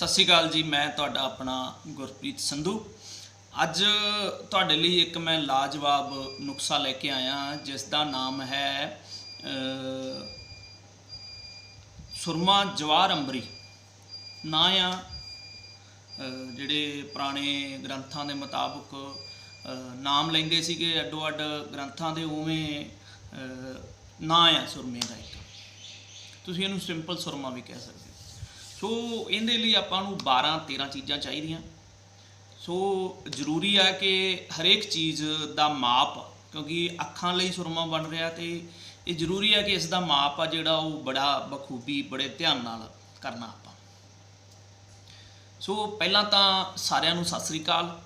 ਸਤਿ ਸ਼੍ਰੀ ਅਕਾਲ ਜੀ ਮੈਂ ਤੁਹਾਡਾ ਆਪਣਾ ਗੁਰਪ੍ਰੀਤ ਸੰਧੂ। ਅੱਜ ਤੁਹਾਡੇ ਲਈ ਇੱਕ ਮੈਂ ਲਾਜਵਾਬ ਨੁਕਸਾ ਲੈ ਕੇ ਆਇਆ ਜਿਸ ਦਾ ਨਾਮ ਹੈ ਸੁਰਮਾ ਜਵਾਰ ਅੰਬਰੀ। ਨਾਂ ਆ ਜਿਹੜੇ ਪੁਰਾਣੇ ਗ੍ਰੰਥਾਂ ਦੇ ਮੁਤਾਬਕ ਨਾਮ ਲੈਂਦੇ ਸੀਗੇ ਅੱਡੋ ਅੱਡ ਗ੍ਰੰਥਾਂ ਦੇ ਉਵੇਂ ਅ, ਨਾਂ ਆ ਸੁਰਮੇ ਦਾ ਇੱਕ। ਤੁਸੀਂ ਇਹਨੂੰ ਸਿੰਪਲ ਸੁਰਮਾ ਵੀ ਕਹਿ ਸਕਦੇ ਸੋ ਇਹਦੇ ਲਈ ਆਪਾਂ ਨੂੰ 12 13 ਚੀਜ਼ਾਂ ਚਾਹੀਦੀਆਂ। ਸੋ ਜ਼ਰੂਰੀ ਆ ਕਿ ਹਰੇਕ ਚੀਜ਼ ਦਾ ਮਾਪ, ਕਿਉਂਕਿ ਅੱਖਾਂ ਲਈ ਸੁਰਮਾ ਬਣ ਰਿਹਾ ਤੇ ਇਹ ਜ਼ਰੂਰੀ ਆ ਕਿ ਇਸ ਦਾ ਮਾਪ ਆ ਜਿਹੜਾ ਉਹ ਬੜਾ ਬਖੂਬੀ, ਬੜੇ ਧਿਆਨ ਨਾਲ ਕਰਨਾ ਆਪਾਂ। ਸੋ ਪਹਿਲਾਂ ਤਾਂ ਸਾਰਿਆਂ ਨੂੰ ਸਤਿ ਸ੍ਰੀ ਅਕਾਲ।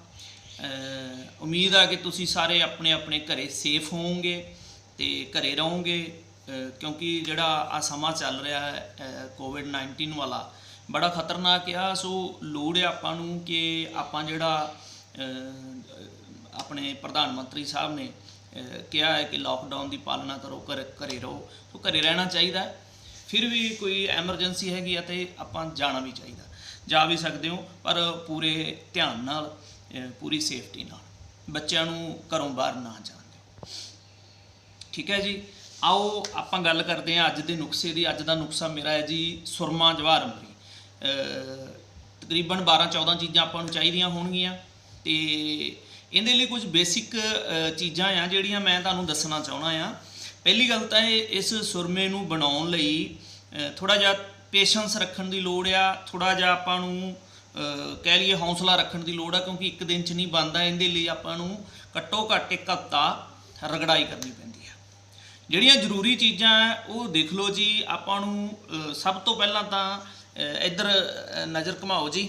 ਉਮੀਦ ਆ ਕਿ ਤੁਸੀਂ ਸਾਰੇ ਆਪਣੇ ਆਪਣੇ ਘਰੇ ਸੇਫ ਹੋਵੋਗੇ ਤੇ ਘਰੇ ਰਹੋਗੇ ਕਿਉਂਕਿ ਜਿਹੜਾ ਆ ਸਮਾਂ ਚੱਲ ਰਿਹਾ ਹੈ ਕੋਵਿਡ 19 ਵਾਲਾ ਬੜਾ ਖਤਰਨਾਕ ਆ। ਸੋ ਲੋੜ ਹੈ ਆਪਾਂ ਨੂੰ ਕਿ ਆਪਾਂ ਜਿਹੜਾ ਆਪਣੇ ਪ੍ਰਧਾਨ ਮੰਤਰੀ ਸਾਹਿਬ ਨੇ ਕਿਹਾ ਹੈ ਕਿ ਲਾਕਡਾਊਨ ਦੀ ਪਾਲਣਾ ਕਰੋ, ਘਰ, ਘਰੇ ਰਹੋ। ਸੋ ਘਰੇ ਰਹਿਣਾ ਚਾਹੀਦਾ ਫਿਰ ਵੀ ਕੋਈ ਐਮਰਜੈਂਸੀ ਹੈਗੀ ਆ ਤੇ ਆਪਾਂ ਜਾਣਾ ਵੀ ਚਾਹੀਦਾ। ਜਾ ਵੀ ਸਕਦੇ ਹੋ, ਪਰ ਪੂਰੇ ਧਿਆਨ ਨਾਲ ਪੂਰੀ ਸੇਫਟੀ ਨਾਲ। ਬੱਚਿਆਂ ਨੂੰ ਘਰੋਂ ਬਾਹਰ ਨਾ ਜਾਣ ਦਿਓ। ਠੀਕ ਹੈ ਜੀ? ਆਓ, ਆਪਾਂ ਗੱਲ ਕਰਦੇ ਹਾਂ ਅੱਜ ਦੇ ਨੁਕਸੇ ਦੀ। ਅੱਜ ਦਾ ਨੁਕਸਾ ਮੇਰਾ ਹੈ ਜੀ, ਸੁਰਮਾ ਜਵਾਰ ਅੰਬਰੀ ਤਕਰੀਬਨ 12 14 ਚੀਜ਼ਾਂ ਆਪਾਂ ਨੂੰ ਚਾਹੀਦੀਆਂ ਹੋਣਗੀਆਂ। ਤੇ ਇਹਦੇ ਲਈ ਕੁਝ ਬੇਸਿਕ ਚੀਜ਼ਾਂ ਆ ਜਿਹੜੀਆਂ ਮੈਂ ਤੁਹਾਨੂੰ ਦੱਸਣਾ ਚਾਹਣਾ ਆ। ਪਹਿਲੀ ਗੱਲ ਤਾਂ ਇਹ ਇਸ ਸੁਰਮੇ ਨੂੰ ਬਣਾਉਣ ਲਈ ਥੋੜਾ ਜਿਹਾ ਪੇਸ਼ੈਂਸ ਰੱਖਣ ਦੀ ਲੋੜ ਆ ਥੋੜਾ ਜਿਹਾ ਆਪਾਂ ਨੂੰ ਕਹਿ ਲਈਏ ਹੌਸਲਾ ਰੱਖਣ ਦੀ ਲੋੜ ਆ, ਕਿਉਂਕਿ ਇੱਕ ਦਿਨ ਚ ਨਹੀਂ ਬਣਦਾ, ਇਹਦੇ ਲਈ ਆਪਾਂ ਨੂੰ ਘੱਟੋ ਘੱਟ ਇੱਕ ਹਫ਼ਤਾ ਰਗੜਾਈ ਕਰਨੀ ਪੈਂਦੀ ਆ। ਜਿਹੜੀਆਂ ਜ਼ਰੂਰੀ ਚੀਜ਼ਾਂ ਉਹ ਦੇਖ ਲਓ ਜੀ, ਆਪਾਂ ਨੂੰ ਸਭ ਤੋਂ ਪਹਿਲਾਂ ਤਾਂ ਇੱਧਰ ਨਜ਼ਰ ਘੁਮਾਓ ਜੀ।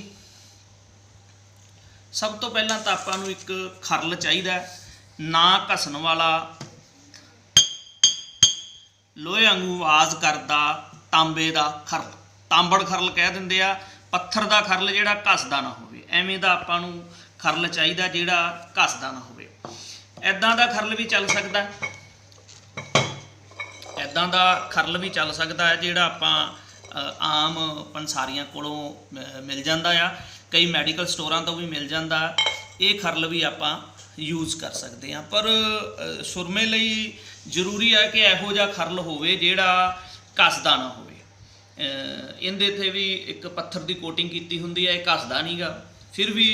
ਸਭ ਤੋਂ ਪਹਿਲਾਂ ਤਾਂ ਆਪਾਂ ਨੂੰ ਇੱਕ ਖਰਲ ਚਾਹੀਦਾ ਨਾ ਘਸਣ ਵਾਲਾ, ਲੋਹੇ ਵਾਂਗੂ ਆਵਾਜ਼ ਕਰਦਾ, ਤਾਂਬੇ ਦਾ ਖਰਲ। ਤਾਂਬੜ ਖਰਲ ਕਹਿ ਦਿੰਦੇ ਆ। ਪੱਥਰ ਦਾ ਖਰਲ ਜਿਹੜਾ ਘਸਦਾ ਨਾ ਹੋਵੇ। ਐਵੇਂ ਦਾ ਆਪਾਂ ਨੂੰ ਖਰਲ ਚਾਹੀਦਾ ਜਿਹੜਾ ਘਸਦਾ ਨਾ ਹੋਵੇ। ਐਦਾਂ ਦਾ ਖਰਲ ਵੀ ਚੱਲ ਸਕਦਾ ਹੈ। ਐਦਾਂ ਦਾ ਖਰਲ ਵੀ ਚੱਲ ਸਕਦਾ ਹੈ ਜਿਹੜਾ ਆਪਾਂ ਆਮ ਪੰਸਾਰੀਆਂ ਕੋਲੋਂ ਮਿਲ ਜਾਂਦਾ ਆ। ਕਈ ਮੈਡੀਕਲ ਸਟੋਰਾਂ ਤੋਂ ਵੀ ਮਿਲ ਜਾਂਦਾ। ਇਹ ਖਰਲ ਵੀ ਆਪਾਂ ਯੂਜ਼ ਕਰ ਸਕਦੇ ਹਾਂ। ਪਰ ਸੁਰਮੇ ਲਈ ਜ਼ਰੂਰੀ ਹੈ ਕਿ ਇਹੋ ਜਿਹਾ ਖਰਲ ਹੋਵੇ ਜਿਹੜਾ ਘਸਦਾ ਨਾ ਹੋਵੇ। ਇਹਦੇ ਤੇ ਵੀ ਇੱਕ ਪੱਥਰ ਦੀ ਕੋਟਿੰਗ ਕੀਤੀ ਹੁੰਦੀ ਹੈ ਇਹ ਘਸਦਾ ਨਹੀਂਗਾ ਫਿਰ ਵੀ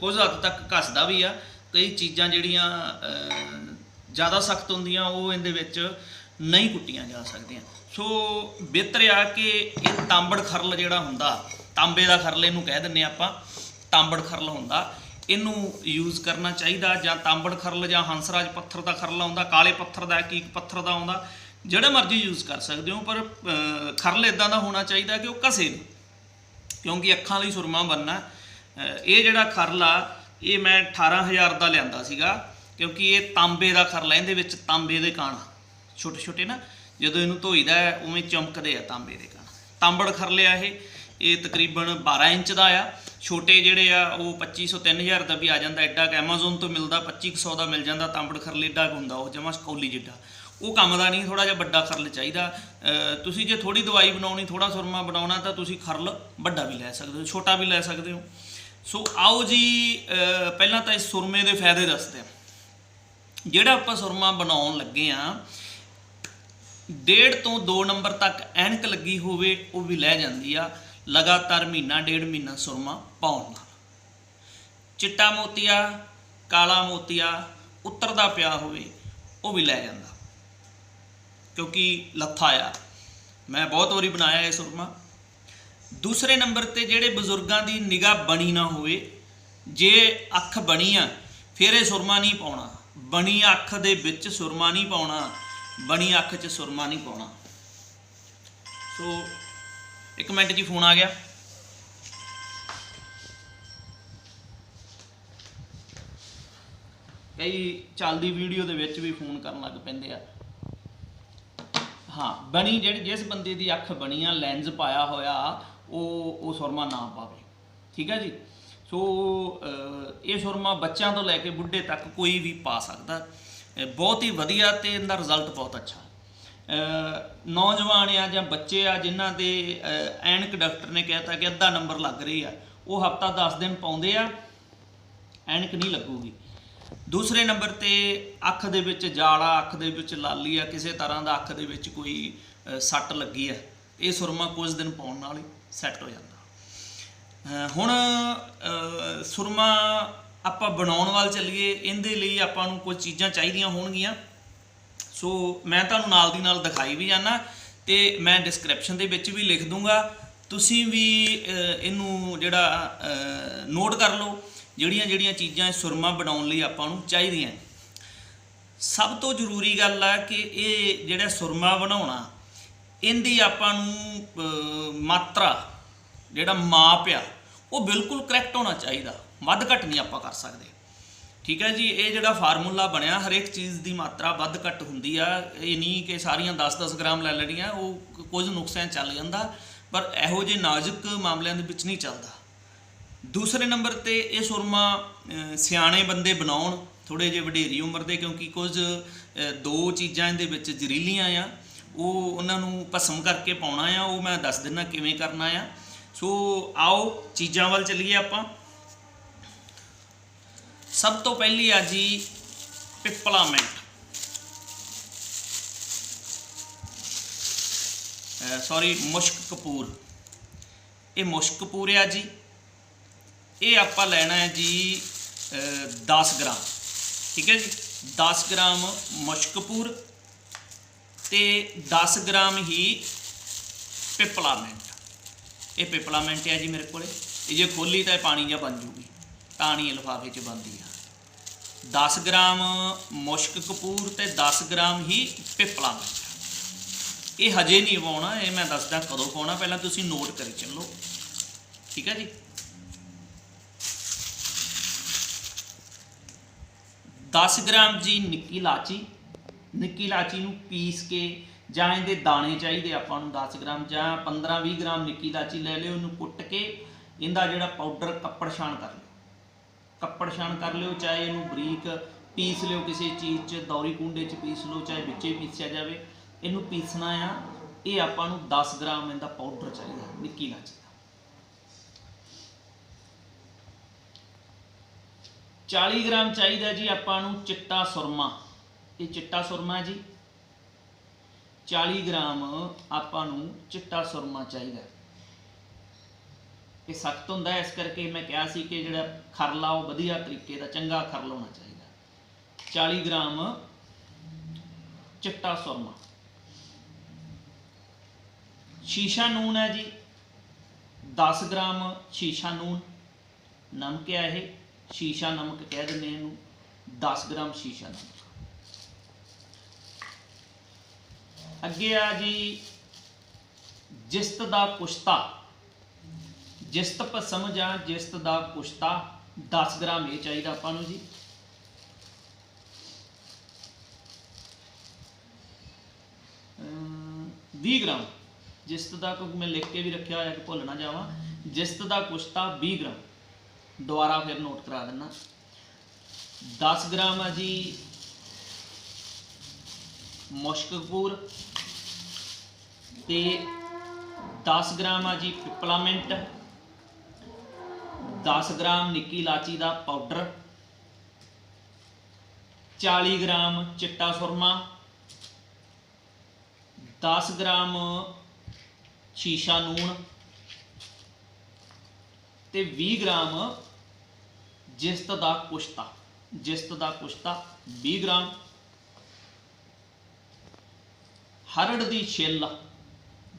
ਕੁਝ ਹੱਦ ਤੱਕ ਘਸਦਾ ਵੀ ਆ। ਕਈ ਚੀਜ਼ਾਂ ਜਿਹੜੀਆਂ ਜ਼ਿਆਦਾ ਸਖਤ ਹੁੰਦੀਆਂ, ਉਹ ਇਹਦੇ ਵਿੱਚ ਨਹੀਂ ਕੁੱਟੀਆਂ ਜਾ ਸਕਦੀਆਂ। ਸੋ ਬਿਹਤਰ ਆ ਕਿ ਇਹ ਤਾਂਬੜ ਖਰਲ ਜਿਹੜਾ ਹੁੰਦਾ, ਤਾਂਬੇ ਦਾ ਖਰਲ ਇਹਨੂੰ ਕਹਿ ਦਿੰਨੇ ਆਪਾਂ, ਤਾਂਬੜ ਖਰਲ ਹੁੰਦਾ, ਇਹਨੂੰ ਯੂਜ਼ ਕਰਨਾ ਚਾਹੀਦਾ ਜਾਂ ਤਾਂਬੜ ਖਰਲ ਜਾਂ ਹੰਸਰਾਜ ਪੱਥਰ ਦਾ ਖਰਲ ਆਉਂਦਾ, ਕਾਲੇ ਪੱਥਰ ਦਾ ਕੀਕ ਪੱਥਰ ਦਾ ਆਉਂਦਾ, ਜਿਹੜਾ ਮਰਜ਼ੀ ਯੂਜ਼ ਕਰ ਸਕਦੇ ਹੋ, ਪਰ ਖਰਲ ਇਦਾਂ ਦਾ ਹੋਣਾ ਚਾਹੀਦਾ ਕਿ ਉਹ ਕਸੇ ਨਹੀਂ ਕਿਉਂਕਿ ਅੱਖਾਂ ਲਈ ਸੁਰਮਾ ਬੰਨਣਾ ਇਹ ਜਿਹੜਾ ਖਰਲ ਆ, ਇਹ ਮੈਂ 18000 ਦਾ ਲਿਆਂਦਾ ਸੀਗਾ, ਕਿਉਂਕਿ ਇਹ ਤਾਂਬੇ ਦਾ ਖਰਲ ਆ, ਇਹਦੇ ਵਿੱਚ ਤਾਂਬੇ ਦੇ ਕਣ ਛੋਟੇ ਛੋਟੇ ਨਾ, ਜਦੋਂ ਇਹਨੂੰ ਧੋਈਦਾ ਉਵੇਂ ਚਮਕਦੇ ਆ ਤਾਂਬੇ ਦੇ ਕਣ। ਤਾਂਬੜ ਖਰਲਿਆ ਇਹ। ਇਹ ਤਕਰੀਬਨ 12 ਇੰਚ ਦਾ ਆ। ਛੋਟੇ ਜਿਹੜੇ ਆ, ਉਹ 2500 3000 ਦਾ ਵੀ ਆ ਜਾਂਦਾ। ਐਡਾ ਕਿ Amazon ਤੋਂ ਮਿਲਦਾ 2500 ਦਾ ਮਿਲ ਜਾਂਦਾ ਤਾਂਬੜ ਖਰਲੇ ਏਡਾ ਕੁ ਹੁੰਦਾ, ਉਹ ਜਮਾ ਕੌਲੀ ਜਿੱਡਾ। ਉਹ ਕੰਮ ਦਾ ਨਹੀਂ ਥੋੜਾ ਜਿਹਾ ਵੱਡਾ ਖਰਲ ਚਾਹੀਦਾ। ਤੁਸੀਂ ਜੇ ਥੋੜੀ ਦਵਾਈ ਬਣਾਉਣੀ ਥੋੜਾ ਸੁਰਮਾ ਬਣਾਉਣਾ, ਤਾਂ ਤੁਸੀਂ ਖਰਲ ਵੱਡਾ ਵੀ ਲੈ ਸਕਦੇ ਹੋ, ਛੋਟਾ ਵੀ ਲੈ ਸਕਦੇ ਹੋ। ਸੋ ਆਓ ਜੀ ਪਹਿਲਾਂ ਤਾਂ ਇਸ ਸੁਰਮੇ ਦੇ ਫਾਇਦੇ ਦੱਸਦੇ ਆ ਜਿਹੜਾ ਆਪਾਂ ਸੁਰਮਾ ਬਣਾਉਣ ਲੱਗੇ ਆ ਡੇਢ ਤੋਂ 2 ਨੰਬਰ ਤੱਕ ਐਨਕ ਲੱਗੀ ਹੋਵੇ, ਉਹ ਵੀ ਲੈ ਜਾਂਦੀ ਆ। ਲਗਾਤਾਰ ਮਹੀਨਾ, ਡੇਢ ਮਹੀਨਾ ਸੁਰਮਾ ਪਾਉਣ ਨਾਲ। ਚਿੱਟਾ ਮੋਤੀਆ, ਕਾਲਾ ਮੋਤੀਆ, ਉੱਤਰਦਾ ਪਿਆ ਹੋਵੇ, ਉਹ ਵੀ ਲੈ ਜਾਂਦਾ। ਕਿਉਂਕਿ ਲੱਥਾ ਆ। ਮੈਂ ਬਹੁਤ ਵਾਰੀ ਬਣਾਇਆ ਇਹ ਸੁਰਮਾ। ਦੂਸਰੇ ਨੰਬਰ ਤੇ ਜਿਹੜੇ ਬਜ਼ੁਰਗਾਂ ਦੀ ਨਿਗਾਹ ਬਣੀ ਨਾ ਹੋਵੇ, ਜੇ ਅੱਖ ਬਣੀ ਆ, ਫਿਰ ਇਹ ਸੁਰਮਾ ਨਹੀਂ ਪਾਉਣਾ। ਬਣੀ ਅੱਖ ਦੇ ਵਿੱਚ ਸੁਰਮਾ ਨਹੀਂ ਪਾਉਣਾ। ਬਣੀ ਅੱਖ 'ਚ ਸੁਰਮਾ ਨਹੀਂ ਪਾਉਣਾ। ਸੋ ਇੱਕ ਮਿੰਟ ਜੀ ਫੋਨ ਆ ਗਿਆ। ਕਈ ਚੱਲਦੀ ਵੀਡੀਓ ਦੇ ਵਿੱਚ ਵੀ ਫੋਨ ਕਰਨ ਲੱਗ ਪੈਂਦੇ ਆ। ਹਾਂ ਬਣੀ ਜਿਹੜੀ ਜਿਸ ਬੰਦੇ ਦੀ ਅੱਖ ਬਣੀ ਆ ਲੈਂਸ ਪਾਇਆ ਹੋਇਆ ਉਹ ਉਹ ਸੁਰਮਾ ਨਾ ਪਾਵੇ। ਠੀਕ ਹੈ ਜੀ? ਸੋ ਅਹ, ਇਹ ਸੁਰਮਾ ਬੱਚਿਆਂ ਤੋਂ ਲੈ ਕੇ ਬੁੱਢੇ ਤੱਕ ਕੋਈ ਵੀ ਪਾ ਸਕਦਾ। ਬਹੁਤ ਹੀ ਵਧੀਆ ਤੇ ਇਹਦਾ ਰਿਜ਼ਲਟ ਬਹੁਤ ਅੱਛਾ। ਨੌਜਵਾਨ ਆ ਜਾਂ ਬੱਚੇ ਆ ਜਿਨ੍ਹਾਂ ਦੇ ਐਨਕ ਡਾਕਟਰ ਨੇ ਕਹਿਤਾ ਕਿ ਅੱਧਾ ਨੰਬਰ ਲੱਗ ਰਹੀ ਆ, ਉਹ ਹਫਤਾ 10 ਦਿਨ ਪਾਉਂਦੇ ਆ, ਐਨਕ ਨਹੀਂ ਲੱਗੂਗੀ। ਦੂਸਰੇ ਨੰਬਰ ਤੇ ਅੱਖ ਦੇ ਵਿੱਚ ਜਾਲਾ, ਅੱਖ ਦੇ ਵਿੱਚ ਲਾਲੀ ਆ, ਕਿਸੇ ਤਰ੍ਹਾਂ ਦਾ ਅੱਖ ਦੇ ਵਿੱਚ ਕੋਈ ਸੱਟ ਲੱਗੀ ਆ, ਇਹ ਸੁਰਮਾ ਕੁਝ ਦਿਨ ਪਾਉਣ ਨਾਲ ਹੀ ਸੈੱਟ ਹੋ ਜਾਂਦਾ। ਹੁਣ ਸੁਰਮਾ ਆਪਾਂ ਬਣਾਉਣ ਵੱਲ ਚੱਲੀਏ, ਇਹਦੇ ਲਈ ਆਪਾਂ ਨੂੰ ਕੁਝ ਚੀਜ਼ਾਂ ਚਾਹੀਦੀਆਂ ਹੋਣਗੀਆਂ। ਸੋ ਮੈਂ ਤੁਹਾਨੂੰ ਨਾਲ ਦੀ ਨਾਲ ਦਿਖਾਈ ਵੀ ਜਾਣਾ ਤੇ ਮੈਂ ਡਿਸਕ੍ਰਿਪਸ਼ਨ ਦੇ ਵਿੱਚ ਵੀ ਲਿਖ ਦੂੰਗਾ। ਤੁਸੀਂ ਵੀ ਇਹਨੂੰ ਜਿਹੜਾ ਨੋਟ ਕਰ ਲਓ, ਜਿਹੜੀਆਂ ਜਿਹੜੀਆਂ ਚੀਜ਼ਾਂ ਸੁਰਮਾ ਬਣਾਉਣ ਲਈ ਆਪਾਂ ਨੂੰ ਚਾਹੀਦੀਆਂ। ਸਭ ਤੋਂ ਜ਼ਰੂਰੀ ਗੱਲ ਆ ਕਿ ਇਹ ਜਿਹੜਾ ਸੁਰਮਾ ਬਣਾਉਣਾ, ਇਹਦੀ ਆਪਾਂ ਨੂੰ ਮਾਤਰਾ, ਜਿਹੜਾ ਮਾਪ ਆ, ਉਹ ਬਿਲਕੁਲ ਕਰੈਕਟ ਹੋਣਾ ਚਾਹੀਦਾ। ਵੱਧ ਘੱਟ ਨਹੀਂ ਆਪਾਂ ਕਰ ਸਕਦੇ। ਠੀਕ ਹੈ ਜੀ, ਇਹ ਜਿਹੜਾ ਫਾਰਮੂਲਾ ਬਣਿਆ, ਹਰੇਕ ਚੀਜ਼ ਦੀ ਮਾਤਰਾ ਵੱਧ ਘੱਟ ਹੁੰਦੀ ਆ। ਇਹ ਨਹੀਂ ਕਿ ਸਾਰੀਆਂ 10-10 ਗ੍ਰਾਮ ਲੈ ਲੈਣੀਆਂ, ਉਹ ਕੁਝ ਨੁਕਸਿਆਂ ਚੱਲ ਜਾਂਦਾ, ਪਰ ਇਹੋ ਜਿਹੇ ਨਾਜ਼ੁਕ ਮਾਮਲਿਆਂ ਦੇ ਵਿੱਚ ਨਹੀਂ ਚੱਲਦਾ। ਦੂਸਰੇ ਨੰਬਰ ਤੇ ਇਹ ਸੁਰਮਾ ਸਿਆਣੇ ਬੰਦੇ ਬਣਾਉਣ ਥੋੜੇ ਜਿਹੇ ਵਡੇਰੀ ਉਮਰ ਦੇ, ਕਿਉਂਕਿ ਕੁਝ ਦੋ ਚੀਜ਼ਾਂ ਇਹਦੇ ਵਿੱਚ ਜ਼ਹਿਰੀਲੀਆਂ ਆ, ਉਹ ਉਹਨਾਂ ਨੂੰ ਭਸਮ ਕਰਕੇ ਪਾਉਣਾ ਆ, ਉਹ ਮੈਂ ਦੱਸ ਦਿੰਦਾ ਕਿਵੇਂ ਕਰਨਾ ਆ। ਸੋ ਆਓ, ਚੀਜ਼ਾਂ ਵੱਲ ਚੱਲੀਏ ਆਪਾਂ। ਸਭ ਤੋਂ ਪਹਿਲੀ ਆ ਜੀ ਪਿਪਲਾਮੈਂਟ ਸੌਰੀ ਮੁਸ਼ਕ ਕਪੂਰ। ਇਹ ਮੁਸ਼ਕ ਕਪੂਰ ਆ ਜੀ। ਇਹ ਆਪਾਂ ਲੈਣਾ ਹੈ ਜੀ ਅ, 10 ਗ੍ਰਾਮ। ਠੀਕ ਹੈ ਜੀ? 10 ਗ੍ਰਾਮ ਮੁਸ਼ਕ ਕਪੂਰ ਤੇ 10 ਗ੍ਰਾਮ ਹੀ ਪਿਪਲਾਮੈਂਟ ਇਹ ਪਿਪਲਾਮੈਂਟ ਹੈ ਜੀ ਮੇਰੇ ਕੋਲੇ। ਇਹ ਜੇ ਖੋਲੀ ਤਾਂ ਇਹ ਪਾਣੀ ਜਿਹਾ ਬਣ ਜੂਗੀ। ਪਾਣੀ ਇਹ ਲਿਫਾਫੇ 'ਚ ਬਣਦੀ ਆ। 10 ਗ੍ਰਾਮ ਮੁਸ਼ਕ ਕਪੂਰ ਤੇ 10 ਗ੍ਰਾਮ ਹੀ ਪਿਪਲਾਮੈਂਟ ਇਹ ਹਜੇ ਨਹੀਂ ਪਾਉਣਾ ਇਹ ਮੈਂ ਦੱਸਦਾ ਕਦੋਂ ਪਾਉਣਾ ਪਹਿਲਾਂ ਤੁਸੀਂ ਨੋਟ ਕਰੀ ਚੱਲੋ। ਠੀਕ ਹੈ ਜੀ? ਦਸ ਗ੍ਰਾਮ ਜੀ ਨਿੱਕੀ ਇਲਾਚੀ ਨਿੱਕੀ ਇਲਾਚੀ ਨੂੰ ਪੀਸ ਕੇ ਜਾਂ ਇਹਦੇ ਦਾਣੇ ਚਾਹੀਦੇ ਆਪਾਂ ਨੂੰ 10 ਗ੍ਰਾਮ ਜਾਂ 15-20 ਗ੍ਰਾਮ ਨਿੱਕੀ ਇਲਾਚੀ ਲੈ ਲਿਓ ਉਹਨੂੰ ਕੁੱਟ ਕੇ ਇਹਦਾ ਜਿਹੜਾ ਪਾਊਡਰ ਕੱਪੜ ਛਾਣ ਕਰ ਲਓ। ਕੱਪੜ ਛਾਣ ਕਰ ਲਿਓ, ਚਾਹੇ ਇਹਨੂੰ ਬਰੀਕ ਪੀਸ ਲਿਓ ਕਿਸੇ ਚੀਜ਼ 'ਚ, ਦੌਰੀ ਕੁੰਡੇ 'ਚ ਪੀਸ ਲਓ, ਚਾਹੇ ਵਿੱਚੇ ਪੀਸਿਆ ਜਾਵੇ। ਇਹਨੂੰ ਪੀਸਣਾ ਆ, ਇਹ ਆਪਾਂ ਨੂੰ 10 ਗ੍ਰਾਮ ਇਹਦਾ ਪਾਊਡਰ ਚਾਹੀਦਾ, ਨਿੱਕੀ ਇਲਾਚੀ ਦਾ। 40 ਗ੍ਰਾਮ ਚਾਹੀਦਾ ਜੀ ਆਪਾਂ ਨੂੰ ਚਿੱਟਾ ਸੁਰਮਾ। ਇਹ ਚਿੱਟਾ ਸੁਰਮਾ ਜੀ। 40 ਗ੍ਰਾਮ ਆਪਾਂ ਨੂੰ ਚਿੱਟਾ ਸੁਰਮਾ ਚਾਹੀਦਾ। ਇਹ ਸਖਤ ਹੁੰਦਾ ਇਸ ਕਰਕੇ ਮੈਂ ਕਿਹਾ ਸੀ ਕਿ ਜਿਹੜਾ ਖਰਲਾ ਉਹ ਵਧੀਆ ਤਰੀਕੇ ਦਾ ਚੰਗਾ ਖਰਲ ਹੋਣਾ ਚਾਹੀਦਾ। 40 ਗ੍ਰਾਮ ਚਿੱਟਾ ਸੁਰਮਾ। ਸ਼ੀਸ਼ਾ ਨੂਨ ਹੈ ਜੀ। 10 ਗ੍ਰਾਮ ਸ਼ੀਸ਼ਾ ਨੂਨ। ਨਮਕ ਹੈ ਇਹ। ਸ਼ੀਸ਼ਾ ਨਮਕ ਕਹਿ ਦਿੰਦੇ ਇਹਨੂੰ। 10 ਗ੍ਰਾਮ ਸ਼ੀਸ਼ਾ ਨਮਕ। ਅੱਗੇ ਆ ਜੀ। ਜਿਸਤ ਦਾ ਕੁਸ਼ਤਾ ਜਿਸਤ ਭਸਮ ਜਾਂ ਜਿਸਤ ਦਾ ਕੁਸ਼ਤਾ 10 ਗ੍ਰਾਮ ਇਹ ਚਾਹੀਦਾ ਆਪਾਂ ਨੂੰ ਜੀ। ਵੀਹ ਗ੍ਰਾਮ ਜਿਸਤ ਦਾ ਕਿਉਂਕਿ ਮੈਂ ਲਿਖ ਕੇ ਵੀ ਰੱਖਿਆ ਹੋਇਆ ਕਿ ਭੁੱਲ ਨਾ ਜਾਵਾਂ ਜਿਸਤ ਦਾ ਕੁਸ਼ਤਾ 20 ਗ੍ਰਾਮ, ਦੁਬਾਰਾ ਫਿਰ ਨੋਟ ਕਰਾ ਦਿੰਨਾ। 10 ਗ੍ਰਾਮ ਆ ਜੀ ਮੁਸ਼ਕਪੂਰ ਤੇ 10 ਗ੍ਰਾਮ ਆ ਜੀ ਪਿਪਲਾਮੈਂਟ। 10 ਗ੍ਰਾਮ ਨਿੱਕੀ ਇਲਾਚੀ ਦਾ ਪਾਊਡਰ 40 ਗ੍ਰਾਮ ਚਿੱਟਾ ਸੁਰਮਾ 10 ਗ੍ਰਾਮ ਸ਼ੀਸ਼ਾ ਨੂਣ ਤੇ 20 ਗ੍ਰਾਮ ਜਿਸਤ ਦਾ ਕੁਸ਼ਤਾ, ਜਿਸਤ ਦਾ ਕੁਸ਼ਤਾ 20 ਗ੍ਰਾਮ। ਹਰੜ ਦੀ ਛਿੱਲ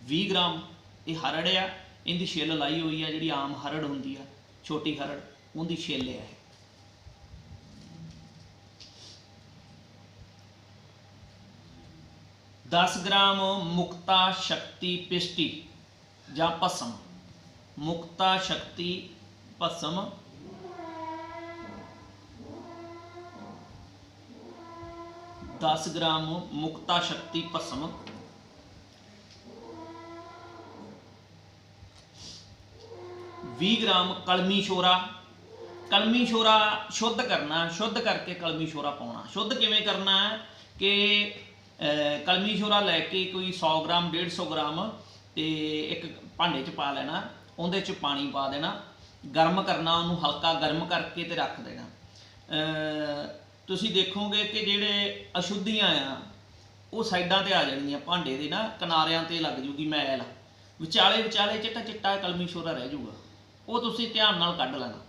20 ਗ੍ਰਾਮ, ਇਹ ਹਰੜ ਆ, ਇਹਦੀ ਛਿੱਲ ਲਾਈ ਹੋਈ ਆ ਜਿਹੜੀ ਆਮ ਹਰੜ ਹੁੰਦੀ ਆ। ਛੋਟੀ ਹਰੜ ਉਹਦੀ ਛਿੱਲ ਆ ਇਹ ਦਸ ਗ੍ਰਾਮ ਮੁਕਤਾ ਸ਼ਕਤੀ ਪਿਸ਼ਟੀ, ਜਾਂ ਭਸਮ। ਮੁਕਤਾ ਸ਼ਕਤੀ ਭਸਮ। ਦਸ ਗ੍ਰਾਮ ਮੁਕਤਾ ਸ਼ਕਤੀ ਭਸਮ। ਵੀਹ ਗ੍ਰਾਮ ਕਲਮੀ ਸ਼ੋਰਾ ਕਲਮੀ ਸ਼ੋਰਾ ਸ਼ੁੱਧ ਕਰਨਾ, ਸ਼ੁੱਧ ਕਰਕੇ ਕਲਮੀ ਸ਼ੋਰਾ ਪਾਉਣਾ। ਸ਼ੁੱਧ ਕਿਵੇਂ ਕਰਨਾ ਹੈ ਕਿ ਕਲਮੀ ਸ਼ੋਰਾ ਲੈ ਕੇ ਕੋਈ 100 ਗ੍ਰਾਮ 150 ਗ੍ਰਾਮ ਤੇ ਇੱਕ ਭਾਂਡੇ 'ਚ ਪਾ ਲੈਣਾ, ਉਹਦੇ 'ਚ ਪਾਣੀ ਪਾ ਦੇਣਾ, ਗਰਮ ਕਰਨਾ, ਉਹਨੂੰ ਹਲਕਾ ਗਰਮ ਕਰਕੇ ਤੇ ਰੱਖ ਦੇਣਾ। ਤੁਸੀਂ ਦੇਖੋਗੇ ਕਿ ਜਿਹੜੇ ਅਸ਼ੁੱਧੀਆਂ ਆ, ਉਹ ਸਾਈਡਾਂ ਤੇ ਆ ਜਾਣਗੀਆਂ, ਭਾਂਡੇ ਦੇ ਨਾ ਕਿਨਾਰਿਆਂ ਤੇ ਲੱਗ ਜੂਗੀ ਮੈਲ। ਵਿਚਾਲੇ ਵਿਚਾਲੇ ਚਿੱਟਾ ਚਿੱਟਾ ਕਲਮੀ ਛੋਰਾ ਰਹਿ ਜਾਊਗਾ ਉਹ ਤੁਸੀਂ ਧਿਆਨ ਨਾਲ ਕੱਢ ਲੈਣਾ।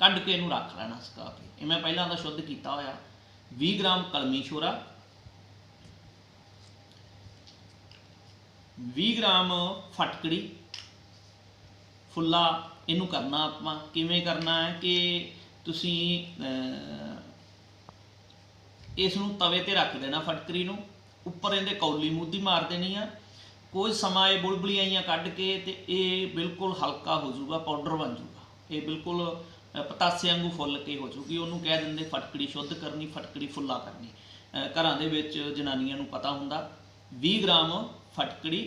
ਕੱਢ ਕੇ ਇਹਨੂੰ ਰੱਖ ਲੈਣਾ ਸੁਕਾ ਕੇ। ਇਹ ਮੈਂ ਪਹਿਲਾਂ ਤਾਂ ਸ਼ੁੱਧ ਕੀਤਾ ਹੋਇਆ। 20 ਗ੍ਰਾਮ ਕਲਮੀ ਛੋਰਾ। 20 ਗ੍ਰਾਮ ਫਟਕੜੀ। ਫੁੱਲਾ ਇਹਨੂੰ ਕਰਨਾ ਆਪਾਂ। ਕਿਵੇਂ ਕਰਨਾ ਹੈ ਕਿ ਤੁਸੀਂ ਇਸ ਨੂੰ ਤਵੇ ਤੇ ਰੱਖ ਦੇਣਾ ਫਟਕਰੀ ਨੂੰ। ਉੱਪਰ ਇਹਦੇ ਕੌਲੀ ਮੂਦੀ ਮਾਰ ਦੇਣੀ ਆ। ਕੁਝ ਸਮਾਂ ਇਹ ਬੁਲਬੁਲੀਆਂ ਜਿਹੀਆਂ ਕੱਢ ਕੇ ਤੇ ਇਹ ਬਿਲਕੁਲ ਹਲਕਾ ਹੋ ਜਾਊਗਾ ਪਾਊਡਰ ਬਣ ਜਾਊਗਾ। ਇਹ ਬਿਲਕੁਲ ਅ, ਪਤਾਸੇ ਵਾਂਗੂ ਫੁੱਲ ਕੇ ਹੋ ਜਾਊਗੀ। ਉਹਨੂੰ ਕਹਿ ਦਿੰਦੇ ਫਟਕੜੀ ਸ਼ੁੱਧ ਕਰਨੀ ਫਟਕੜੀ ਫੁੱਲਾ ਕਰਨੀ। ਘਰਾਂ ਦੇ ਵਿੱਚ ਜਨਾਨੀਆਂ ਨੂੰ ਪਤਾ ਹੁੰਦਾ 20 ਗ੍ਰਾਮ ਫਟਕੜੀ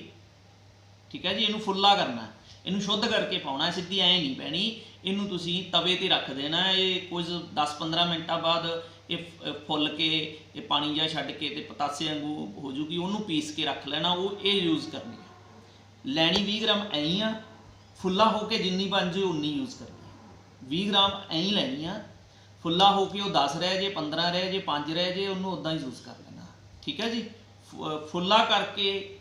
ਠੀਕ ਹੈ ਜੀ ਇਹਨੂੰ ਫੁੱਲਾ ਕਰਨਾ। ਇਹਨੂੰ ਸ਼ੁੱਧ ਕਰਕੇ ਪਾਉਣਾ ਸਿੱਧੀ ਐ ਨਹੀਂ ਪੈਣੀ। ਇਹਨੂੰ ਤੁਸੀਂ ਤਵੇ ਤੇ ਰੱਖ ਦੇਣਾ। ਇਹ ਕੁਝ 10-15 ਮਿੰਟਾਂ ਬਾਅਦ ਇਹ ਫੁੱਲ ਕੇ, ਇਹ ਪਾਣੀ ਜਿਹਾ ਛੱਡ ਕੇ ਤੇ ਪਤਾਸੇ ਵਾਂਗੂ ਹੋ ਜੂਗੀ, ਉਹਨੂੰ ਪੀਸ ਕੇ ਰੱਖ ਲੈਣਾ, ਉਹ ਇਹ ਯੂਜ਼ ਕਰਨੀ ਹੈ ਲੈਣੀ 20 ਗ੍ਰਾਮ ਐਂ ਆ, ਫੁੱਲਾ ਹੋ ਕੇ ਜਿੰਨੀ ਬਣ ਜੇ ਉਨੀ ਯੂਜ਼ ਕਰਨੀ ਹੈ 20 ਗ੍ਰਾਮ ਐਂ ਲੈਣੀ ਆ, ਫੁੱਲਾ ਹੋ ਕੇ ਉਹ 10 ਰਹਿ ਜੇ 15 ਰਹਿ ਜੇ 5 ਰਹਿ ਜੇ, ਉਹਨੂੰ ਉਦਾਂ ਹੀ ਯੂਜ਼ ਕਰ ਲੈਣਾ। ਠੀਕ ਹੈ ਜੀ? ਫੁ- ਅਹ ਫੁੱਲਾ ਕਰਕੇ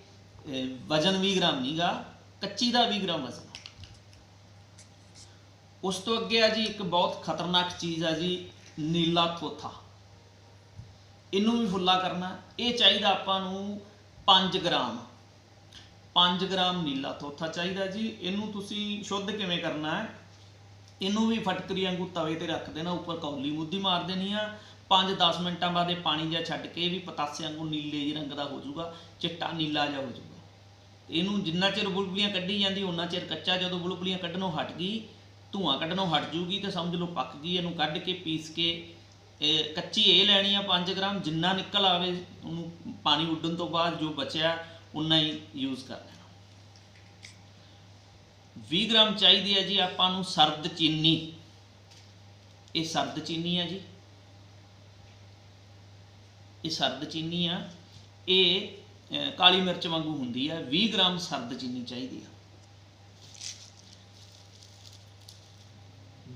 ਵਜਨ 20 ਗ੍ਰਾਮ ਨਹੀਂਗਾ ਕੱਚੀ ਦਾ 20 ਗ੍ਰਾਮ ਵਜ਼ਨ। ਉਸ ਤੋਂ ਅੱਗੇ ਆ ਜੀ, ਇੱਕ ਬਹੁਤ ਖਤਰਨਾਕ ਚੀਜ਼ ਆ ਜੀ ਨੀਲਾ ਥੋਥਾ ਇਹਨੂੰ ਵੀ ਫੁੱਲਾ ਕਰਨਾ, ਇਹ ਚਾਹੀਦਾ ਆਪਾਂ ਨੂੰ 5 ਗ੍ਰਾਮ। 5 ਗ੍ਰਾਮ ਨੀਲਾ ਥੋਥਾ ਚਾਹੀਦਾ ਜੀ। ਇਹਨੂੰ ਤੁਸੀਂ ਸ਼ੁੱਧ ਕਿਵੇਂ ਕਰਨਾ ਹੈ? ਇਹਨੂੰ ਵੀ ਫਟਕਰੀ ਵਾਂਗੂ ਤਵੇ ਤੇ ਰੱਖ ਦੇਣਾ, ਉੱਪਰ ਕੌਲੀ ਮੁੱਦੀ ਮਾਰ ਦੇਣੀ ਆ। 5-10 ਮਿੰਟਾਂ ਬਾਅਦ ਇਹ ਪਾਣੀ ਜਿਹਾ ਛੱਡ ਕੇ ਇਹ ਵੀ ਪਤਾਸੇ ਵਾਂਗੂ ਨੀਲੇ ਜਿਹੇ ਰੰਗ ਦਾ ਹੋ ਜਾਊਗਾ, ਚਿੱਟਾ ਨੀਲਾ ਜਿਹਾ ਹੋ ਜਾਊਗਾ। ਇਹਨੂੰ ਜਿੰਨਾ ਚਿਰ ਬੁਲਬੁਲੀਆਂ ਕੱਢੀ ਜਾਂਦੀ ਉਹਨਾਂ ਚਿਰ ਕੱਚਾ ਜਦੋਂ ਬੁਲਬੁਲੀਆਂ ਕੱਢਣੋਂ ਹਟ ਗਈ ਧੂਆਂ ਕੱਢਣੋਂ ਹਟ ਜੂਗੀ ਤੇ ਸਮਝ ਲਓ ਪੱਕ ਗਈ, ਇਹਨੂੰ ਕੱਢ ਕੇ ਪੀਸ ਕੇ, ਇਹ ਕੱਚੀ ਇਹ ਲੈਣੀ ਆ 5 ਗ੍ਰਾਮ, ਜਿੰਨਾ ਨਿਕਲ ਆਵੇ ਉਹਨੂੰ ਪਾਣੀ ਉੱਡਣ ਤੋਂ ਬਾਅਦ ਜੋ ਬਚਿਆ ਉਨਾ ਹੀ ਯੂਜ਼ ਕਰ ਲੈਣਾ। 20 ਗ੍ਰਾਮ ਚਾਹੀਦੀ ਹੈ ਜੀ ਆਪਾਂ ਨੂੰ ਸਰਦ ਚੀਨੀ। ਇਹ ਸਰਦ ਚੀਨੀ ਆ ਜੀ। ਇਹ ਸਰਦ ਚੀਨੀ ਆ। ਇਹ ਕਾਲੀ ਮਿਰਚ ਵਾਂਗੂ ਹੁੰਦੀ ਆ। 20 ਗ੍ਰਾਮ ਸਰਦ ਚੀਨੀ ਚਾਹੀਦੀ ਆ।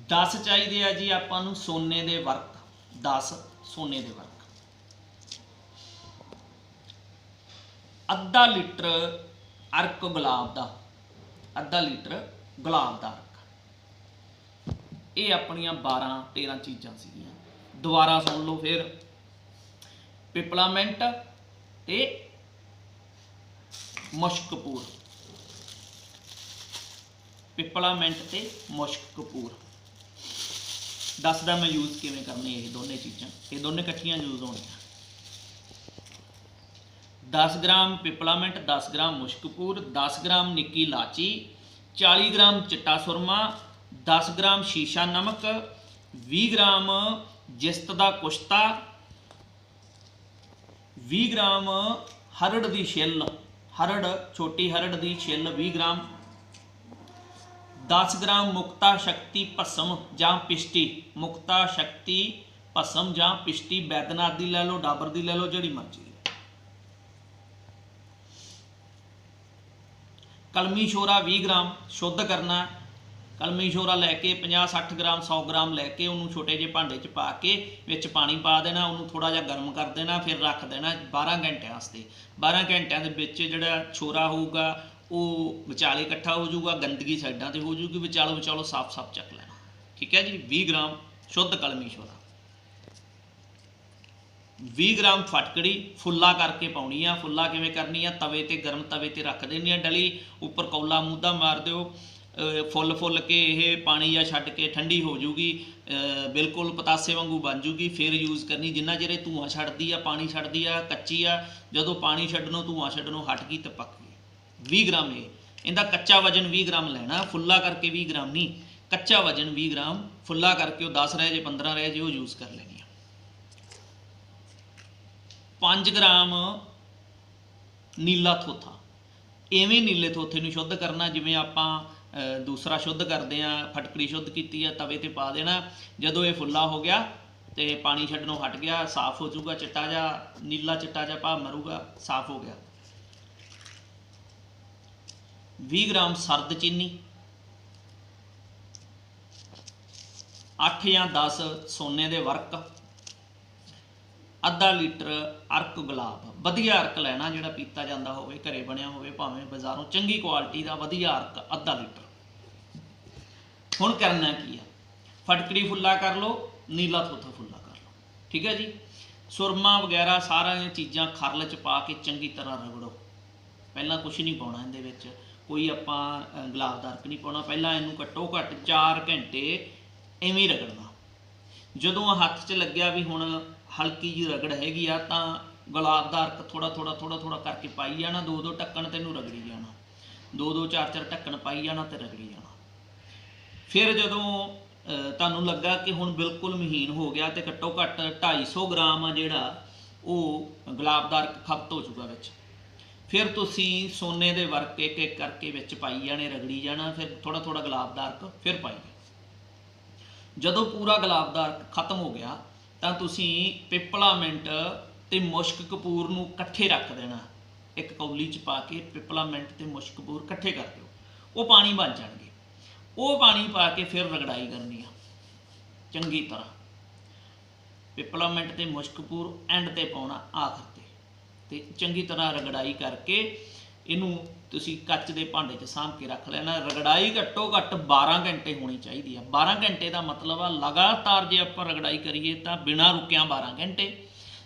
10 ਚਾਹੀਦੇ ਆ ਜੀ ਆਪਾਂ ਨੂੰ ਸੋਨੇ ਦੇ ਵਰਕ 10 ਸੋਨੇ ਦੇ ਵਰਕ। ਅੱਧਾ ਲੀਟਰ ਅਰਕ ਗੁਲਾਬ ਦਾ, ਅੱਧਾ ਲੀਟਰ ਗੁਲਾਬ ਦਾ ਅਰਕ। ਇਹ ਆਪਣੀਆਂ 12 13 ਚੀਜ਼ਾਂ ਸੀਗੀਆਂ। ਦੁਬਾਰਾ ਸੁਣ ਲਓ ਫਿਰ। ਪਿਪਲਾਮੈਂਟ ਤੇ ਮੁਸ਼ਕ ਕਪੂਰ ਪਿਪਲਾਮੈਂਟ ਤੇ ਮੁਸ਼ਕ ਕਪੂਰ ਦੱਸਦਾ ਮੈਂ ਯੂਜ਼ ਕਿਵੇਂ ਕਰਨੀ ਇਹ ਦੋਨੇ ਚੀਜ਼ਾਂ। ਇਹ ਦੋਨੇ ਇਕੱਠੀਆਂ ਯੂਜ਼ ਹੋਣੀਆਂ 10 ਗ੍ਰਾਮ ਪਿਪਲਾਮੈਂਟ 10 ਗ੍ਰਾਮ ਮੁਸ਼ਕਪੂਰ 10 ਗ੍ਰਾਮ ਨਿੱਕੀ ਲਾਚੀ 40 ਗ੍ਰਾਮ ਚਿੱਟਾ ਸੁਰਮਾ 10 ਗ੍ਰਾਮ ਸ਼ੀਸ਼ਾ ਨਮਕ 20 ਗ੍ਰਾਮ ਜਿਸਤ ਦਾ ਕੁਸ਼ਤਾ 20 ਗ੍ਰਾਮ ਹਰੜ ਦੀ ਛਿੱਲ, ਹਰੜ, ਛੋਟੀ ਹਰੜ ਦੀ ਛਿੱਲ 20 ਗ੍ਰਾਮ 10 ਗ੍ਰਾਮ ਮੁਕਤਾ ਸ਼ਕਤੀ ਭਸਮ ਜਾਂ ਪਿਸ਼ਟੀ। ਮੁਕਤਾ ਸ਼ਕਤੀ ਭਸਮ ਜਾਂ ਪਿਸ਼ਟੀ ਬੈਦਨਾਥ ਦੀ ਲੈ ਲਓ, ਡਾਬਰ ਦੀ ਲੈ ਲਓ, ਜਿਹੜੀ ਮਰਜ਼ੀ ਕਲਮੀ ਸ਼ੋਰਾ 20 ਗ੍ਰਾਮ, ਸ਼ੁੱਧ ਕਰਨਾ। ਕਲਮੀ ਸ਼ੋਰਾ ਲੈ ਕੇ 50 60 ਗ੍ਰਾਮ 100 ਗ੍ਰਾਮ ਲੈ ਕੇ ਉਹਨੂੰ ਛੋਟੇ ਜਿਹੇ ਭਾਂਡੇ 'ਚ ਪਾ ਕੇ ਵਿੱਚ ਪਾਣੀ ਪਾ ਦੇਣਾ, ਉਹਨੂੰ ਥੋੜਾ ਜਿਹਾ ਗਰਮ ਕਰ ਦੇਣਾ, ਫਿਰ ਰੱਖ ਦੇਣਾ 12 ਘੰਟਿਆਂ ਵਾਸਤੇ। 12 ਘੰਟਿਆਂ ਦੇ ਵਿੱਚ ਜਿਹੜਾ ਛੋਰਾ ਹੋਊਗਾ ਉਹ ਵਿਚਾਲੇ ਇਕੱਠਾ ਹੋ ਜਾਊਗਾ, ਗੰਦਗੀ ਸਾਈਡਾਂ ਤੇ ਹੋ ਜਾਊਗੀ, ਵਿਚਾਲੋ ਵਿਚਾਲੋ ਸਾਫ਼-ਸਾਫ਼ ਚੱਕ ਲੈਣਾ। ਠੀਕ ਹੈ ਜੀ? 20 ਗ੍ਰਾਮ ਸ਼ੁੱਧ ਕਲਮੀ ਸ਼ੋਰਾ 20 ਗ੍ਰਾਮ ਫਟਕੜੀ ਫੁੱਲਾ ਕਰਕੇ ਪਾਉਣੀ ਆ। ਫੁੱਲਾ ਕਿਵੇਂ ਕਰਨੀ ਆ? ਤਵੇ ਤੇ, ਗਰਮ ਤਵੇ ਤੇ ਰੱਖ ਦੇਣੀ ਆ ਡਲੀ। ਉੱਪਰ ਕੌਲਾ ਮੂਦਾ ਮਾਰ ਦਿਓ। ਫੁੱਲ ਫੁੱਲ ਕੇ ਇਹ ਪਾਣੀ ਜਾਂ ਛੱਡ ਕੇ ਠੰਡੀ ਹੋ ਜੂਗੀ ਬਿਲਕੁਲ ਪਤਾਸੇ ਵਾਂਗੂ ਬਣ ਜੂਗੀ। ਫਿਰ ਯੂਜ਼ ਕਰਨੀ। ਜਿੰਨਾ ਚਿਰ ਇਹ ਧੂਆਂ ਛੱਡਦੀ ਆ, ਪਾਣੀ ਛੱਡਦੀ ਆ, ਕੱਚੀ ਆ, ਜਦੋਂ ਪਾਣੀ ਛੱਡਣੋਂ ਧੂਆਂ ਛੱਡਣੋਂ ਹਟ ਗਈ ਤੇ ਪੱਕ ਗਈ। 20 ਗ੍ਰਾਮ ਇਹ। ਇਹਦਾ ਕੱਚਾ ਵਜਨ 20 ਗ੍ਰਾਮ ਲੈਣਾ, ਫੁੱਲਾ ਕਰਕੇ 20 ਗ੍ਰਾਮ ਨਹੀਂ। ਕੱਚਾ ਵਜਨ 20 ਗ੍ਰਾਮ, ਫੁੱਲਾ ਕਰਕੇ ਉਹ 10 ਰਹਿ ਜੇ 15 ਰਹਿ ਜੇ, ਉਹ ਯੂਜ਼ ਕਰ ਲੈਣੀ ਆ। 5 ਗ੍ਰਾਮ ਨੀਲਾ ਥੋਥਾ। ਐਵੇਂ ਨੀਲੇ ਥੋਥੇ ਨੂੰ ਸ਼ੁੱਧ ਕਰਨਾ, ਜਿਵੇਂ ਆਪਾਂ ਦੂਸਰਾ ਸ਼ੁੱਧ ਕਰਦੇ ਆ, ਫਟਕੜੀ ਸ਼ੁੱਧ ਕੀਤੀ ਆ, ਤਵੇ ਤੇ ਪਾ ਦੇਣਾ। ਜਦੋਂ ਇਹ ਫੁੱਲਾ ਹੋ ਗਿਆ ਤੇ ਪਾਣੀ ਛੱਡਣੋਂ ਹਟ ਗਿਆ, ਸਾਫ਼ ਹੋ ਜਾਊਗਾ, ਚਿੱਟਾ ਜਿਹਾ, ਨੀਲਾ ਚਿੱਟਾ ਜਿਹਾ ਭਾਵ ਮਰੂਗਾ, ਸਾਫ਼ ਹੋ ਗਿਆ। 20 ਗ੍ਰਾਮ ਸਰਦ ਚੀਨੀ 8 ਜਾਂ 10 ਸੋਨੇ ਦੇ ਵਰਕ, ਅੱਧਾ ਲੀਟਰ ਅਰਕ ਗੁਲਾਬ। ਵਧੀਆ ਅਰਕ ਲੈਣਾ ਜਿਹੜਾ ਪੀਤਾ ਜਾਂਦਾ ਹੋਵੇ, ਘਰੇ ਬਣਿਆ ਹੋਵੇ, ਭਾਵੇਂ ਬਾਜ਼ਾਰੋਂ ਚੰਗੀ ਕੁਆਲਿਟੀ ਦਾ ਵਧੀਆ ਅਰਕ, ਅੱਧਾ ਲੀਟਰ। ਹੁਣ ਕਰਨਾ ਕੀ ਆ? ਫਟਕੜੀ ਫੁੱਲਾ ਕਰ ਲਓ, ਨੀਲਾ ਥੋਥਾ ਫੁੱਲਾ ਕਰ ਲਓ। ਠੀਕ ਹੈ ਜੀ? ਸੁਰਮਾ ਵਗੈਰਾ ਸਾਰੀਆਂ ਚੀਜ਼ਾਂ ਖਰਲ ਚ ਪਾ ਕੇ ਚੰਗੀ ਤਰ੍ਹਾਂ ਰਗੜੋ। ਪਹਿਲਾਂ ਕੁਝ ਨਹੀਂ ਪਾਉਣਾ ਇਹਦੇ ਵਿੱਚ। ਕੋਈ ਆਪਾਂ ਅ, ਗੁਲਾਬ ਦਾ ਨਹੀਂ ਪਾਉਣਾ। ਪਹਿਲਾਂ ਇਹਨੂੰ ਘੱਟੋ ਘੱਟ 4 ਘੰਟੇ ਐਵੇਂ ਰਗੜਨਾ। ਜਦੋਂ ਹੱਥ 'ਚ ਲੱਗਿਆ ਵੀ ਹੁਣ ਹਲਕੀ ਜਿਹੀ ਰਗੜ ਹੈਗੀ ਆ ਤਾਂ ਗੁਲਾਬ ਦਾ ਅਰਕ ਥੋੜਾ ਥੋੜਾ ਥੋੜਾ ਥੋੜਾ ਕਰਕੇ ਪਾਈ ਜਾਣਾ। ਦੋ ਦੋ ਢੱਕਣ ਤੈਨੂੰ ਰਗੜੀ ਜਾਣਾ। ਦੋ ਦੋ ਚਾਰ ਚਾਰ ਢੱਕਣ ਪਾਈ ਜਾਣਾ ਤੇ ਰਗੜੀ ਜਾਣਾ। ਫਿਰ ਜਦੋਂ ਤੁਹਾਨੂੰ ਲੱਗਾ ਕਿ ਹੁਣ ਬਿਲਕੁਲ ਮਹੀਨ ਹੋ ਗਿਆ ਤੇ ਘੱਟੋ ਘੱਟ 250 ਗ੍ਰਾਮ ਆ ਜਿਹੜਾ ਉਹ ਗੁਲਾਬਦਾਰ ਖਪਤ ਹੋ ਚੁੱਕਾ ਵਿੱਚ। ਫਿਰ ਤੁਸੀਂ ਸੋਨੇ ਦੇ ਵਰਕ ਇੱਕ ਇੱਕ ਕਰਕੇ ਵਿੱਚ ਪਾਈ ਜਾਣੇ, ਰਗੜੀ ਜਾਣਾ, ਫਿਰ ਥੋੜਾ ਥੋੜਾ ਗੁਲਾਬ ਦਾ ਅਰਕ ਫਿਰ ਪਾਈ ਜਦੋਂ ਪੂਰਾ ਗੁਲਾਬ ਦਾ ਅਰਕ ਖਤਮ ਹੋ ਗਿਆ, ਤਾਂ ਤੁਸੀਂ ਪਿਪਲਾਮੈਂਟ ਤੇ ਮੁਸ਼ਕ ਕਪੂਰ ਨੂੰ ਇਕੱਠੇ ਰੱਖ ਦੇਣਾ। ਇੱਕ ਕੌਲੀ ਚ ਪਾ ਕੇ ਪਿਪਲਾਮੈਂਟ ਤੇ ਮੁਸ਼ਕ ਕਪੂਰ ਇਕੱਠੇ ਕਰ ਦਿਓ। ਉਹ ਪਾਣੀ ਬਣ ਜਾਣਗੇ। ਉਹ ਪਾਣੀ ਪਾ ਕੇ ਫਿਰ ਰਗੜਾਈ ਕਰਨੀ ਆ। ਚੰਗੀ ਤਰ੍ਹਾਂ। ਪਿਪਲਾਮੈਂਟ ਤੇ ਮੁਸ਼ਕ ਕਪੂਰ ਐਂਡ ਤੇ ਪਾਉਣਾ ਆਖਰ ਤੇ ਚੰਗੀ ਤਰ੍ਹਾਂ ਰਗੜਾਈ ਕਰਕੇ ਇਹਨੂੰ ਤੁਸੀਂ ਕੱਚ ਦੇ ਭਾਂਡੇ 'ਚ ਸਾਂਭ ਕੇ ਰੱਖ ਲੈਣਾ। ਰਗੜਾਈ ਘੱਟੋ ਘੱਟ 12 ਘੰਟੇ ਹੋਣੀ ਚਾਹੀਦੀ ਆ। 12 ਘੰਟੇ ਦਾ ਮਤਲਬ ਆ, ਲਗਾਤਾਰ ਜੇ ਆਪਾਂ ਰਗੜਾਈ ਕਰੀਏ ਤਾਂ ਬਿਨਾਂ ਰੁਕਿਆ 12 ਘੰਟੇ।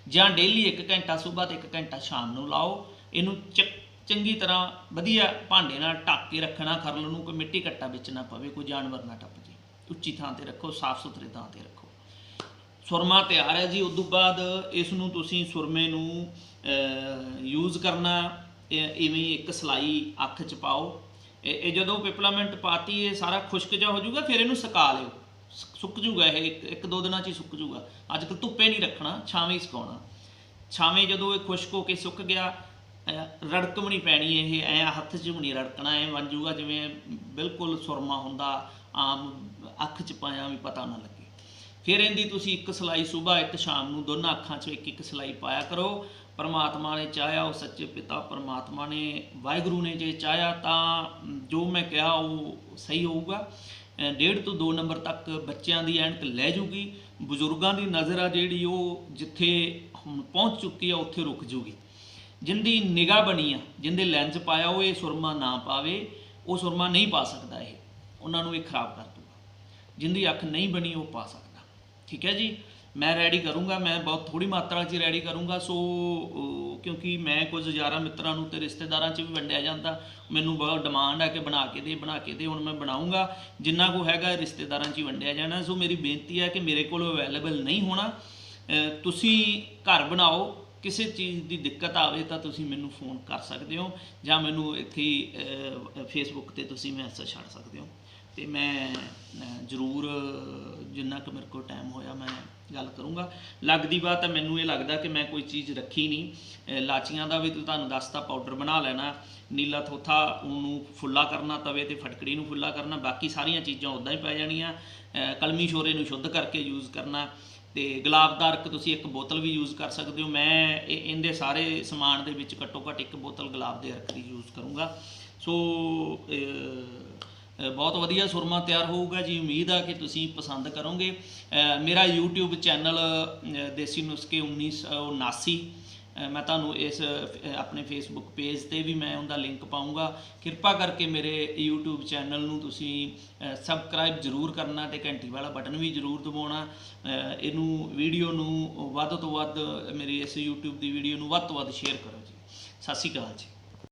ਜਾਂ ਡੇਲੀ 1 ਘੰਟਾ ਸਵੇਰ ਤੇ 1 ਘੰਟਾ ਸ਼ਾਮ ਨੂੰ ਲਾਓ। ਇਹਨੂੰ ਚ- ਚੰਗੀ ਤਰ੍ਹਾਂ ਵਧੀਆ ਭਾਂਡੇ ਨਾਲ ਢੱਕ ਕੇ ਰੱਖਣਾ, ਖਰਲ ਨੂੰ ਕੋਈ ਮਿੱਟੀ ਕੱਟਾ ਵਿੱਚ ਨਾ ਪਵੇ, ਕੋਈ ਜਾਨਵਰ ਨਾ ਟੱਪ ਜੇ। ਉੱਚੀ ਥਾਂ ਤੇ ਰੱਖੋ, ਸਾਫ਼ ਸੁਥਰੇ ਥਾਂ ਤੇ ਰੱਖੋ। ਸੁਰਮਾ ਤਿਆਰ ਹੈ ਜੀ, ਉਸ ਤੋਂ ਬਾਅਦ ਇਸ ਨੂੰ ਤੁਸੀਂ ਸੁਰਮੇ ਨੂੰ ਯੂਜ਼ ਕਰਨਾ ਇਵੇਂ ਹੀ ਇੱਕ ਸਲਾਈ ਅੱਖ ਚ ਪਾਓ। ਇਹ ਜਦੋਂ ਪਿਪਲਾਮੈਂਟ ਪਾਤੀ, ਇਹ ਸਾਰਾ ਖੁਸ਼ਕ ਜਾ ਹੋ ਜਾਊਗਾ, ਫਿਰ ਇਹਨੂੰ ਸੁਕਾ ਲਿਓ। ਸੁੱਕ ਜਾਊਗਾ ਇਹ, ਇੱਕ ਇੱਕ ਦੋ ਦਿਨਾਂ ਚ ਹੀ ਸੁੱਕ ਜਾਊਗਾ। ਅੱਜ ਕੱਲ ਧੁੱਪੇ ਨਹੀਂ ਰੱਖਣਾ, ਛਾਵੇਂ ਹੀ ਸੁਕਾਉਣਾ। ਛਾਵੇਂ ਜਦੋਂ ਇਹ ਖੁਸ਼ਕ ਹੋ ਕੇ ਸੁੱਕ ਗਿਆ ਰੜਕ ਵੀ ਨਹੀਂ ਪੈਣੀ ਇਹ, ਐ ਹੱਥ 'ਚ ਵੀ ਨਹੀਂ ਰੜਕਣਾ, ਐ ਬਣ ਜਾਊਗਾ, ਜਿਵੇਂ ਬਿਲਕੁਲ ਸੁਰਮਾ ਹੁੰਦਾ, ਆਮ ਅੱਖ 'ਚ ਪਾਇਆ ਵੀ ਪਤਾ ਨਾ ਲੱਗੇ। ਫਿਰ ਇਹਦੀ ਤੁਸੀਂ ਇੱਕ ਸਲਾਈ ਸਵੇਰ ਇੱਕ ਸ਼ਾਮ ਨੂੰ ਦੋਨਾਂ ਅੱਖਾਂ 'ਚ ਇੱਕ ਇੱਕ ਸਲਾਈ ਪਾਇਆ ਕਰੋ। ਪਰਮਾਤਮਾ ਨੇ ਚਾਹਿਆ, ਉਹ ਸੱਚੇ ਪਿਤਾ ਪਰਮਾਤਮਾ ਨੇ, ਵਾਹਿਗੁਰੂ ਨੇ ਜੇ ਚਾਹਿਆ ਤਾਂ ਜੋ ਮੈਂ ਕਿਹਾ ਉਹ ਸਹੀ ਹੋਊਗਾ। ਡੇਢ ਤੋਂ 2 ਨੰਬਰ ਤੱਕ ਬੱਚਿਆਂ ਦੀ ਐਨਕ ਲੈ ਜੂਗੀ। ਬਜ਼ੁਰਗਾਂ ਦੀ ਨਜ਼ਰ ਆ ਜਿਹੜੀ ਉਹ ਜਿੱਥੇ ਹੁਣ ਪਹੁੰਚ ਚੁੱਕੀ ਆ, ਉੱਥੇ ਰੁਕ ਜੂਗੀ। ਜਿੰਦੀ ਨਿਗਾਹ ਬਣੀ ਆ, ਜਿੰਦੇ ਲੈਂਸ ਪਾਇਆ, ਉਹ ਇਹ ਸੁਰਮਾ ਨਾ ਪਾਵੇ, ਉਹ ਸੁਰਮਾ ਨਹੀਂ ਪਾ ਸਕਦਾ ਇਹ। ਉਹਨਾਂ ਨੂੰ ਇਹ ਖਰਾਬ ਕਰ ਦੂਗਾ। ਜਿੰਦੀ ਅੱਖ ਨਹੀਂ ਬਣੀ, ਉਹ ਪਾ ਸਕਦਾ। ਠੀਕ ਹੈ ਜੀ, ਮੈਂ ਰੈਡੀ ਕਰੂੰਗਾ, ਮੈਂ ਬਹੁਤ ਥੋੜੀ ਮਾਤਰਾ 'ਚ ਰੈਡੀ ਕਰੂੰਗਾ, ਸੋ ਕਿਉਂਕਿ ਮੈਂ ਕੁਝ ਯਾਰਾਂ ਮਿੱਤਰਾਂ ਨੂੰ ਤੇ ਰਿਸ਼ਤੇਦਾਰਾਂ 'ਚ ਵੀ ਵੰਡਿਆ ਜਾਂਦਾ, ਮੈਨੂੰ ਬਹੁਤ ਡਿਮਾਂਡ ਹੈ ਕਿ ਬਣਾ ਕੇ ਦੇ, ਬਣਾ ਕੇ ਦੇ, ਹੁਣ ਮੈਂ ਬਣਾਉਂਗਾ, ਜਿੰਨਾ ਕੋ ਹੈਗਾ ਰਿਸ਼ਤੇਦਾਰਾਂ 'ਚ ਹੀ ਵੰਡਿਆ ਜਾਣਾ, ਸੋ ਮੇਰੀ ਬੇਨਤੀ ਹੈ ਕਿ ਮੇਰੇ ਕੋਲ ਅਵੇਲੇਬਲ ਨਹੀਂ ਹੋਣਾ ਤੁਸੀਂ ਘਰ ਬਣਾਓ, ਕਿਸੇ ਚੀਜ਼ ਦੀ ਦਿੱਕਤ ਆਵੇ ਤਾਂ ਤੁਸੀਂ ਮੈਨੂੰ ਫੋਨ ਕਰ ਸਕਦੇ ਹੋ, ਜਾਂ ਮੈਨੂੰ ਇੱਥੇ ਫੇਸਬੁੱਕ ਤੇ ਤੁਸੀਂ ਮੈਸੇਜ ਛੱਡ ਸਕਦੇ ਹੋ। ਤੇ ਮੈਂ ਜ਼ਰੂਰ, ਜਿੰਨਾ ਕੁ ਮੇਰੇ ਕੋਲ ਟਾਈਮ ਹੋਇਆ ਮੈਂ ਗੱਲ ਕਰੂੰਗਾ। ਲੱਗਦੀ ਬਾਤ ਤਾਂ ਮੈਨੂੰ ਇਹ ਲੱਗਦਾ ਕਿ ਮੈਂ ਕੋਈ ਚੀਜ਼ ਰੱਖੀ ਨਹੀਂ। ਲਾਚੀਆਂ ਦਾ ਵੀ ਤਾਂ ਤੁਹਾਨੂੰ ਦੱਸਤਾ ਪਾਊਡਰ ਬਣਾ ਲੈਣਾ, ਨੀਲਾ ਥੋਥਾ ਉਹਨੂੰ ਫੁੱਲਾ ਕਰਨਾ ਤਵੇ ਤੇ, ਫਟਕੜੀ ਨੂੰ ਫੁੱਲਾ ਕਰਨਾ, ਬਾਕੀ ਸਾਰੀਆਂ ਚੀਜ਼ਾਂ ਉਦਾਂ ਹੀ ਪੈ ਜਾਣੀਆਂ। ਕਲਮੀ ਸ਼ੋਰੇ ਨੂੰ ਸ਼ੁੱਧ ਕਰਕੇ ਯੂਜ਼ ਕਰਨਾ, ਤੇ ਗੁਲਾਬ ਦਾ ਅਰਕ ਤੁਸੀਂ ਇੱਕ ਬੋਤਲ ਵੀ ਯੂਜ਼ ਕਰ ਸਕਦੇ ਹੋ। ਮੈਂ ਇਹ, ਇਹਦੇ ਸਾਰੇ ਸਮਾਨ ਦੇ ਵਿੱਚ ਘੱਟੋ ਘੱਟ ਇੱਕ ਬੋਤਲ ਗੁਲਾਬ ਦੇ ਅਰਕ ਦੀ ਯੂਜ਼ ਕਰੂੰਗਾ। ਸੋ ਬਹੁਤ ਵਧੀਆ ਸੁਰਮਾ ਤਿਆਰ ਹੋਊਗਾ ਜੀ। ਉਮੀਦ ਆ ਕਿ ਤੁਸੀਂ ਪਸੰਦ ਕਰੋਗੇ। ਮੇਰਾ YouTube ਚੈਨਲ ਦੇਸੀ ਨੁਸਖੇ 1979 ਅਹ, ਮੈਂ ਤੁਹਾਨੂੰ ਇਸ ਆਪਣੇ ਫੇਸਬੁੱਕ ਪੇਜ ਤੇ ਵੀ ਮੈਂ ਉਹਦਾ ਲਿੰਕ ਪਾਉਂਗਾ ਕਿਰਪਾ ਕਰਕੇ ਮੇਰੇ YouTube ਚੈਨਲ ਨੂੰ ਤੁਸੀਂ ਸਬਸਕ੍ਰਾਈਬ ਜ਼ਰੂਰ ਕਰਨਾ ਤੇ ਘੰਟੀ ਵਾਲਾ ਬਟਨ ਵੀ ਜ਼ਰੂਰ ਦਬਾਉਣਾ। ਇਹਨੂੰ ਵੀਡੀਓ ਨੂੰ ਵੱਧ ਤੋਂ ਵੱਧ ਮੇਰੀ ਇਸ YouTube ਦੀ ਵੀਡੀਓ ਨੂੰ ਵੱਧ ਤੋਂ ਵੱਧ ਸ਼ੇਅਰ ਕਰੋ ਜੀ। ਸਤਿ ਸ਼੍ਰੀ ਅਕਾਲ ਜੀ।